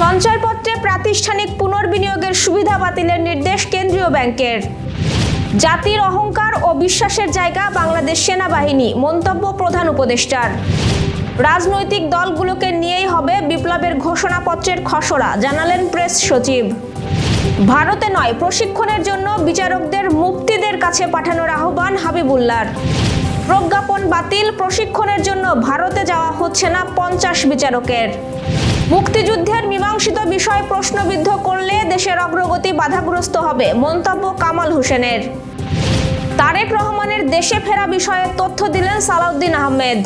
সঞ্চয়পত্রে প্রাতিষ্ঠানিক পুনর্বিনিয়োগের সুবিধা বাতিলের নির্দেশ কেন্দ্রীয় ব্যাংকের। জাতির অহংকার ও বিশ্বাসের জায়গা বাংলাদেশ সেনাবাহিনী, মন্তব্য প্রধান উপদেষ্টার। রাজনৈতিক দলগুলোকে নিয়েই হবে বিপ্লবের ঘোষণাপত্রের খসড়া, জানালেন প্রেস সচিব। ভারতে নয়, প্রশিক্ষণের জন্য বিচারকদের মুক্তিদের কাছে পাঠানোর আহ্বান হাবিবুল্লার প্রজ্ঞাপন বাতিল, প্রশিক্ষণের জন্য ভারতে যাওয়া হচ্ছে না পঞ্চাশ বিচারকের। মুক্তিযুদ্ধের মীমাংসিত বিষয় প্রশ্নবিদ্ধ করলে দেশের অগ্রগতি বাধাগ্রস্ত হবে, মন্তব্য কামাল হোসেনের। তারেক রহমানের দেশে ফেরা বিষয়ে তথ্য দিলেন সালাউদ্দিন আহমেদ।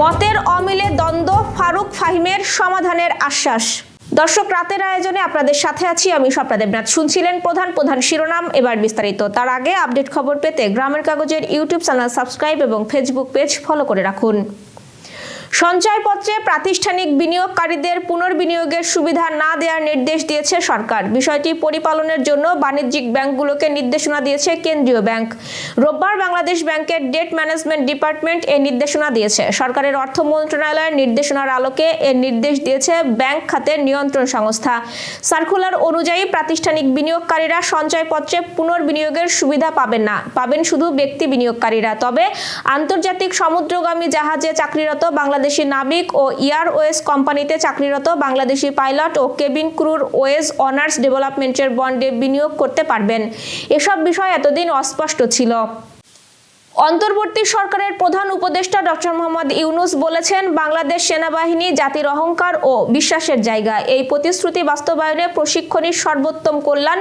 মতের অমিলে দ্বন্দ্ব, ফারুক ফাহিমের সমাধানের আশ্বাস। দর্শক, রাতের আয়োজনে আপনাদের সাথে আছি আমি স্বপ্না দেবনাথ। শুনছিলেন প্রধান প্রধান শিরোনাম। এবার বিস্তারিত। তার আগে আপডেট খবর পেতে গ্রামের কাগজের ইউটিউব চ্যানেল সাবস্ক্রাইব এবং ফেসবুক পেজ ফলো করে রাখুন। সঞ্চয়পত্রে প্রাতিষ্ঠানিক বিনিয়োগকারীদের পুনর্বিনিয়োগের সুবিধা না দেওয়ার নির্দেশ দিয়েছে সরকার। বিষয়টি পরিপালনের জন্য বাণিজ্যিক ব্যাংকগুলোকে নির্দেশনা দিয়েছে কেন্দ্রীয় ব্যাংক। রোববার বাংলাদেশ ব্যাংকের ডেট ম্যানেজমেন্ট ডিপার্টমেন্ট এ নির্দেশনা দিয়েছে। সরকারের অর্থ মন্ত্রণালয়ের নির্দেশনার আলোকে এর নির্দেশ দিয়েছে ব্যাংক খাতের নিয়ন্ত্রণ সংস্থা। সার্কুলার অনুযায়ী প্রাতিষ্ঠানিক বিনিয়োগকারীরা সঞ্চয়পত্রে পুনর্বিনিয়োগের সুবিধা পাবেন না। পাবেন শুধু ব্যক্তি বিনিয়োগকারীরা। তবে আন্তর্জাতিক সমুদ্রগামী জাহাজে চাকরিরত বাংলাদেশি নাবিক ও এয়ারওয়েজ কোম্পানিতে চাকরিরত বাংলাদেশি পাইলট ও কেবিন ক্রুর ওয়েজ অনার্স ডেভেলপমেন্টের বন্ডে বিনিয়োগ করতে পারবেন। এসব বিষয় এতদিন অস্পষ্ট ছিল। অন্তর্বর্তী সরকারের প্রধান উপদেষ্টা ডক্টর মোহাম্মদ ইউনুস বলেছেন, বাংলাদেশ সেনাবাহিনী জাতির অহংকার ও বিশ্বাসের জায়গা। এই প্রতিশ্রুতি বাস্তবায়নে প্রশিক্ষণী সর্বোত্তম কল্যাণ।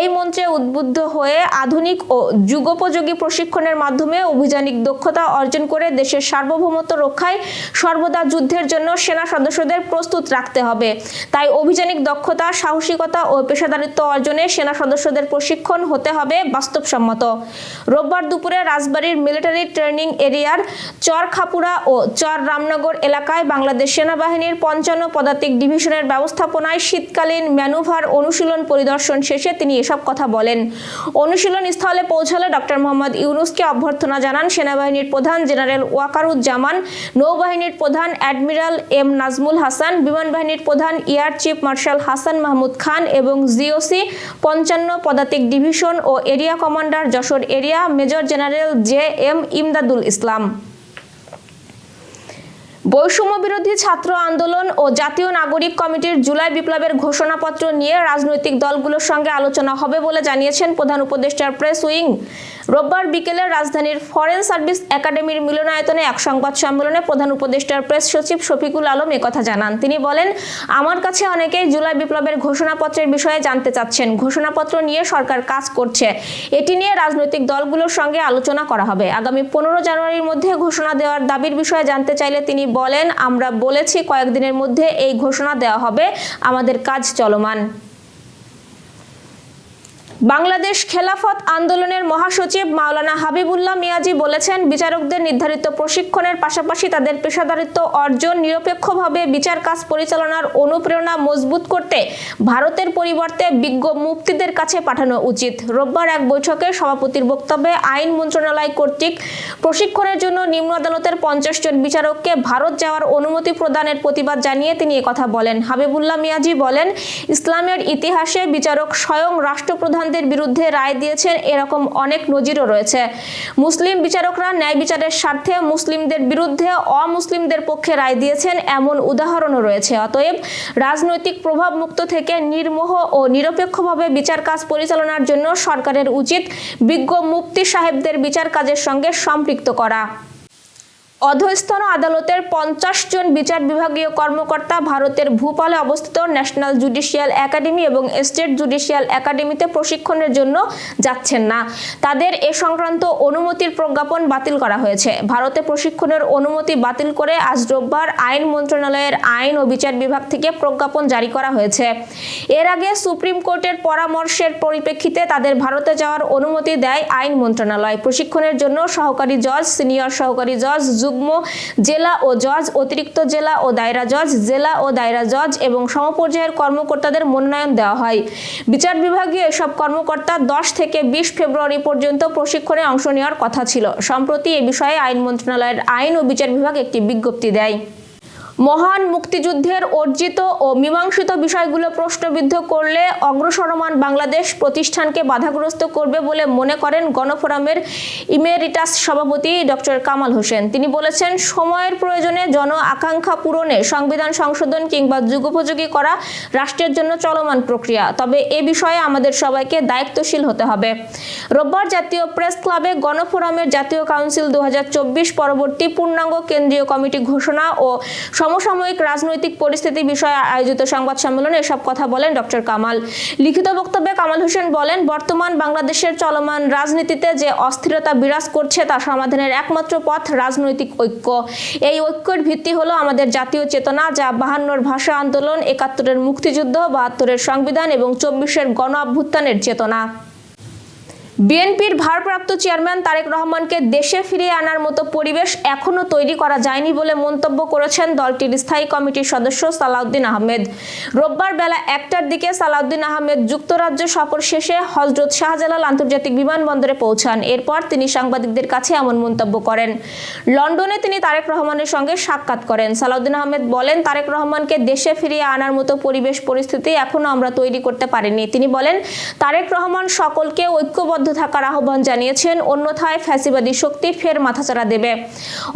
এই মঞ্চে উদ্বুদ্ধ হয়ে আধুনিক ও যুগোপযোগী প্রশিক্ষণের মাধ্যমে অভিযানিক দক্ষতা অর্জন করে দেশের সার্বভৌমত্ব রক্ষায় সর্বদা যুদ্ধের জন্য সেনা সদস্যদের প্রস্তুত রাখতে হবে। তাই অভিযানিক দক্ষতা, সাহসিকতা ও পেশাদারিত্ব অর্জনে সেনা সদস্যদের প্রশিক্ষণ হতে হবে বাস্তবসম্মত। রোববার দুপুরে রাজবাড়ির মিলিটারি ট্রেনিং এরিয়ার চর খাপুরা ও চর রামনগর এলাকায় বাংলাদেশ সেনাবাহিনীর পঞ্চান্ন পদাতিক ডিভিশনের ব্যবস্থাপনায় শীতকালীন ম্যানুভার অনুশীলন পরিদর্শন শেষে তিনি এসব কথা বলেন। অনুশীলন স্থলে পৌঁছালে ডক্টর মোহাম্মদ ইউনুসকে অভ্যর্থনা জানান সেনাবাহিনীর প্রধান জেনারেল ওয়াকারুজ্জামান, নৌবাহিনীর প্রধান অ্যাডমিরাল এম নাজমুল হাসান, বিমান বাহিনীর প্রধান air chief marshal Hasan Mahmud Khan এবং জিওসি পঞ্চান্ন পদাতিক ডিভিশন ও area commander Jessore area major general J M Imdadul Islam. বৈষম্য বিরোধী ছাত্র আন্দোলন ও জাতীয় নাগরিক কমিটির জুলাই বিপ্লবের ঘোষণাপত্র নিয়ে রাজনৈতিক দলগুলোর সঙ্গে আলোচনা হবে বলে জানিয়েছেন প্রধান উপদেষ্টার প্রেস উইং। রোববার বিকেলে রাজধানীর ফরেন সার্ভিস একাডেমির মিলনায়তনে এক সংবাদ সম্মেলনে প্রধান উপদেষ্টার প্রেস সচিব শফিকুল আলম কথা জানান। তিনি বলেন, আমার কাছে অনেকেই জুলাই বিপ্লবের ঘোষণাপত্রের বিষয়ে জানতে চাচ্ছেন। ঘোষণাপত্র নিয়ে সরকার কাজ করছে। এটি নিয়ে রাজনৈতিক দলগুলোর সঙ্গে আলোচনা করা হবে। আগামী পনেরো জানুয়ারির মধ্যে ঘোষণা দেওয়ার দাবির বিষয়ে জানতে চাইলে তিনি বলেন আমরা বলেছি কয়েকদিনের মধ্যে এই ঘোষণা দেওয়া হবে আমাদের কাজ চলমান। বাংলাদেশ খেলাফত আন্দোলনের মহাসচিব মাওলানা হাবিবুল্লাহ মিয়াজি বলেছেন, বিচারকদের নির্ধারিত প্রশিক্ষণের পাশাপাশি তাদের পেশাদারিত্ব অর্জন, নিরপেক্ষভাবে বিচার কাজ পরিচালনার অনুপ্রেরণা মজবুত করতে ভারতের পরিবর্তে বিজ্ঞ মুক্তিদের কাছে পাঠানো উচিত। রোববার এক বৈঠকে সভাপতির বক্তব্যে আইন মন্ত্রণালয় কর্তৃক প্রশিক্ষণের জন্য নিম্ন আদালতের পঞ্চাশ জন বিচারককে ভারত যাওয়ার অনুমতি প্রদানের প্রতিবাদ জানিয়ে তিনি কথা বলেন। হাবিবুল্লাহ মিয়াজি বলেন, ইসলামের ইতিহাসে বিচারক স্বয়ং রাষ্ট্রপ্রধান মুসলমানদের বিরুদ্ধে রায় দিয়েছেন, এরকম অনেক নজিরও রয়েছে। মুসলিম বিচারকরা ন্যায় বিচারের স্বার্থে মুসলিমদের বিরুদ্ধে অমুসলিমদের পক্ষে রায় দিয়েছেন, এমন উদাহরণও রয়েছে। অতএব রাজনৈতিক প্রভাব মুক্ত থেকে নির্মোহ ও নিরপেক্ষভাবে বিচার কাজ পরিচালনার জন্য সরকারের উচিত বিজ্ঞ মুক্তি সাহেবদের বিচার কাজের সঙ্গে সম্পৃক্ত করা। অধস্তন আদালতের পঞ্চাশ জন বিচার বিভাগীয় কর্মকর্তা ভারতের ভূপালে অবস্থিত ন্যাশনাল জুডিশিয়াল একাডেমি এবং স্টেট জুডিশিয়াল একাডেমিতে প্রশিক্ষণের জন্য যাচ্ছেন না। তাদের এ সংক্রান্ত অনুমতির প্রজ্ঞাপন বাতিল করা হয়েছে। ভারতে প্রশিক্ষণের অনুমতি বাতিল করে আজ রোববার আইন মন্ত্রণালয়ের আইন ও বিচার বিভাগ থেকে প্রজ্ঞাপন জারি করা হয়েছে। এর আগে সুপ্রিম কোর্টের পরামর্শের পরিপ্রেক্ষিতে তাদের ভারতে যাওয়ার অনুমতি দেয় আইন মন্ত্রণালয়। প্রশিক্ষণের জন্য সহকারী জজ, সিনিয়র সহকারী জজ যুগ্ম জেলা ও জজ, অতিরিক্ত জেলা ও দায়রা জজ, জেলা ও দায়রা জজ এবং সমপর্যায়ের কর্মকর্তাদের মনোনয়ন দেওয়া হয়। বিচার বিভাগীয় এসব কর্মকর্তা দশ থেকে বিশ ফেব্রুয়ারি পর্যন্ত প্রশিক্ষণে অংশ নেওয়ার কথা ছিল। সম্প্রতি এ বিষয়ে আইন মন্ত্রণালয়ের আইন ও বিচার বিভাগ একটি বিজ্ঞপ্তি দেয়। মহান মুক্তিযুদ্ধের অর্জিত ও মীমাংসিত বিষয়গুলো প্রশ্নবিদ্ধ করলে অগ্রসরমান বাংলাদেশ প্রতিষ্ঠানকে বাধাগ্রস্ত করবে বলে মনে করেন গণফোরামের ইমেরিটাস সভাপতি ডক্টর কামাল হোসেন। তিনি বলেছেন, সময়ের প্রয়োজনে জন আকাঙ্ক্ষা পূরণে সংবিধান সংশোধন কিংবা যুগোপযোগী করা রাষ্ট্রের জন্য চলমান প্রক্রিয়া। তবে এ বিষয়ে আমাদের সবাইকে দায়িত্বশীল হতে হবে। রোববার জাতীয় প্রেস ক্লাবে গণফোরামের জাতীয় কাউন্সিল দু হাজার চব্বিশ পরবর্তী পূর্ণাঙ্গ কেন্দ্রীয় কমিটি ঘোষণা ও সমসাময়িক রাজনৈতিক পরিস্থিতি বিষয়ে আয়োজিত সংবাদ সম্মেলনে এসব কথা বলেন ডক্টর কামাল। লিখিত বক্তব্যে কামাল হোসেন বলেন, বর্তমান বাংলাদেশের চলমান রাজনীতিতে যে অস্থিরতা বিরাজ করছে তা সমাধানের একমাত্র পথ রাজনৈতিক ঐক্য। এই ঐক্যের ভিত্তি হলো আমাদের জাতীয় চেতনা, যা বাহান্নর ভাষা আন্দোলন, একাত্তরের মুক্তিযুদ্ধ, বাহাত্তরের সংবিধান এবং চব্বিশের গণ অভ্যুত্থানের চেতনা। বিএনপির ভারপ্রাপ্ত চেয়ারম্যান তারেক রহমানকে দেশে ফিরিয়ে আনার মতো পরিবেশ এখনও তৈরি করা যায়নি বলে মন্তব্য করেছেন দলটির স্থায়ী কমিটির সদস্য সালাউদ্দিন আহমেদ। রোববার বেলা একটার দিকে সালাউদ্দিন আহমেদ যুক্তরাজ্য সফর শেষে হজরত শাহজালাল আন্তর্জাতিক বিমানবন্দরে পৌঁছান। এরপর তিনি সাংবাদিকদের কাছে এমন মন্তব্য করেন। লন্ডনে তিনি তারেক রহমানের সঙ্গে সাক্ষাৎ করেন। সালাউদ্দিন আহমেদ বলেন, তারেক রহমানকে দেশে ফিরিয়ে আনার মতো পরিবেশ পরিস্থিতি এখনও আমরা তৈরি করতে পারিনি। তিনি বলেন, তারেক রহমান সকলকে ঐক্যবদ্ধ থাকার আহ্বান জানিয়েছেন, অন্যথায় ফ্যাসিবাদী শক্তি ফের মাথাচাড়া দেবে।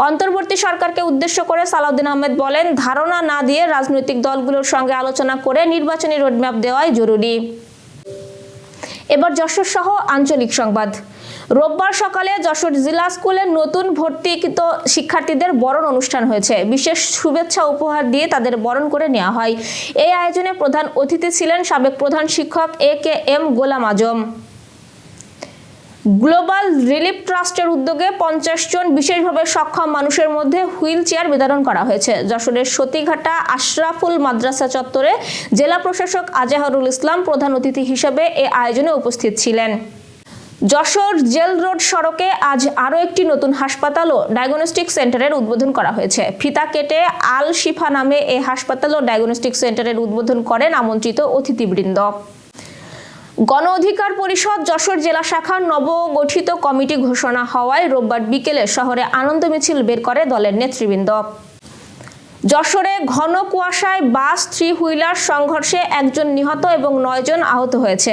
অন্তর্বর্তী সরকারকে উদ্দেশ্য করে সালাউদ্দিন আহমেদ বলেন, ধারণা না দিয়ে রাজনৈতিক দলগুলোর সঙ্গে আলোচনা করে নির্বাচনী রোডম্যাপ দেওয়াই জরুরি। এবার যশোর সহ আঞ্চলিক সংবাদ। রোববার সকালে যশোর জেলা স্কুলে নতুন ভর্তিকৃত শিক্ষার্থীদের বরণ অনুষ্ঠান হয়েছে। বিশেষ শুভেচ্ছা উপহার দিয়ে তাদের বরণ করে নেওয়া হয়। এই আয়োজনে প্রধান অতিথি ছিলেন সাবেক প্রধান শিক্ষক A K M Golam Azam. Global relief ট্রাস্টের উদ্যোগে পঞ্চাশ জন বিশেষভাবে সক্ষম মানুষের মধ্যে হুইল চেয়ার বিতরণ করা হয়েছে। যশোরের সতীঘাটা আশরাফুল মাদ্রাসা চত্বরে জেলা প্রশাসক আজাহারুল ইসলাম প্রধান অতিথি হিসেবে এ আয়োজনে উপস্থিত ছিলেন। যশোর জেল রোড সড়কে আজ আরও একটি নতুন হাসপাতাল ও ডায়াগনস্টিক সেন্টারের উদ্বোধন করা হয়েছে। ফিতা কেটে আল শিফা নামে এ হাসপাতাল ও ডায়াগনস্টিক সেন্টারের উদ্বোধন করেন আমন্ত্রিত অতিথিবৃন্দ। গণ অধিকার পরিষদ যশোর জেলা শাখার নবগঠিত কমিটি ঘোষণা হওয়ায় রোববার বিকেলে শহরে আনন্দ মিছিল বের করে দলের নেতৃবৃন্দ। যশোরে ঘন কুয়াশায় বাস থ্রি হুইলার সংঘর্ষে একজন নিহত এবং নয়জন আহত হয়েছে।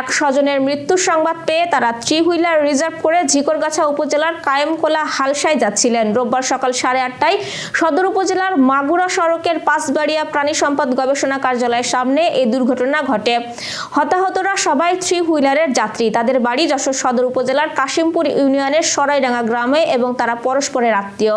এক স্বজনের মৃত্যুর সংবাদ পেয়ে তারা থ্রি হুইলার রিজার্ভ করে ঝিকরগাছা উপজেলার কায়েমকোলা হালসায় যাচ্ছিলেন। রোববার সকাল সাড়ে আটটায় সদর উপজেলার মাগুরা সড়কের পাঁচবাড়িয়া প্রাণী সম্পদ গবেষণা কার্যালয়ের সামনে এই দুর্ঘটনা ঘটে। হতাহতরা সবাই থ্রি হুইলারের যাত্রী। তাদের বাড়ি যশোর সদর উপজেলার কাশিমপুর ইউনিয়নের সরাইডাঙ্গা গ্রামে এবং তারা পরস্পরের আত্মীয়।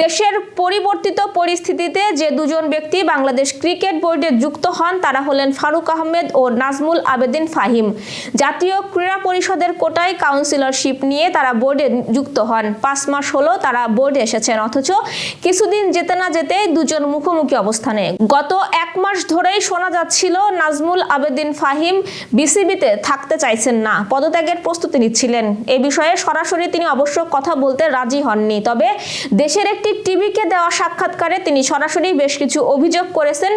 দেশের পরিবর্তিত পরিস্থিতিতে যে দুজন ব্যক্তি বাংলাদেশ ক্রিকেট বোর্ডে যুক্ত হন, তারা হলেন ফারুক আহমেদ ও নাজমুল আবেদিন ফাহিম। জাতীয় ক্রীড়া পরিষদের কোটায় কাউন্সিলরশিপ নিয়ে তারা বোর্ডে যুক্ত হন। পাঁচ মাস হলো তারা বোর্ডে এসেছেন, অথচ কিছুদিন যেতে না যেতেই দুজন মুখোমুখি অবস্থানে। গত এক মাস ধরেই শোনা যাচ্ছিল, নাজমুল আবেদিন ফাহিম বিসিবিতে থাকতে চাইছেন না, পদত্যাগের প্রস্তুতি নিচ্ছিলেন। এ বিষয়ে সরাসরি তিনি অবশ্য কথা বলতে রাজি হননি, তবে দেশের একটি টিভিকে দেওয়া সাক্ষাৎকারে তিনি সরাসরি বেশ কিছু অভিযোগ করেছেন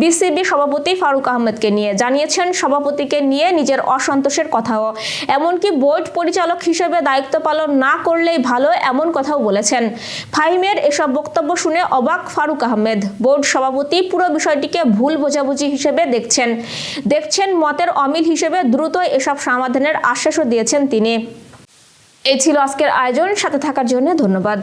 বিসিবি সভাপতি ফারুক আহমেদকে নিয়ে। জানিয়েছেন, সভাপতিকে নিয়ে নিজের অসন্তোষের কথাও। এমনকি বোর্ড পরিচালক হিসেবে দায়িত্ব পালন না করলেই ভালো এমন কথাও বলেছেন। ফাহিমের এসব বক্তব্য শুনে অবাক ফারুক আহমেদ। বোর্ড সভাপতি পুরো বিষয়টিকে ভুল বোঝাবুঝি হিসেবে দেখছেন। দেখছেন, মতের অমিল হিসেবে দ্রুত এসব সমাধানের আশ্বাসও দিয়েছেন তিনি। এই ছিল আজকের আয়োজন। সাথে থাকার জন্য ধন্যবাদ।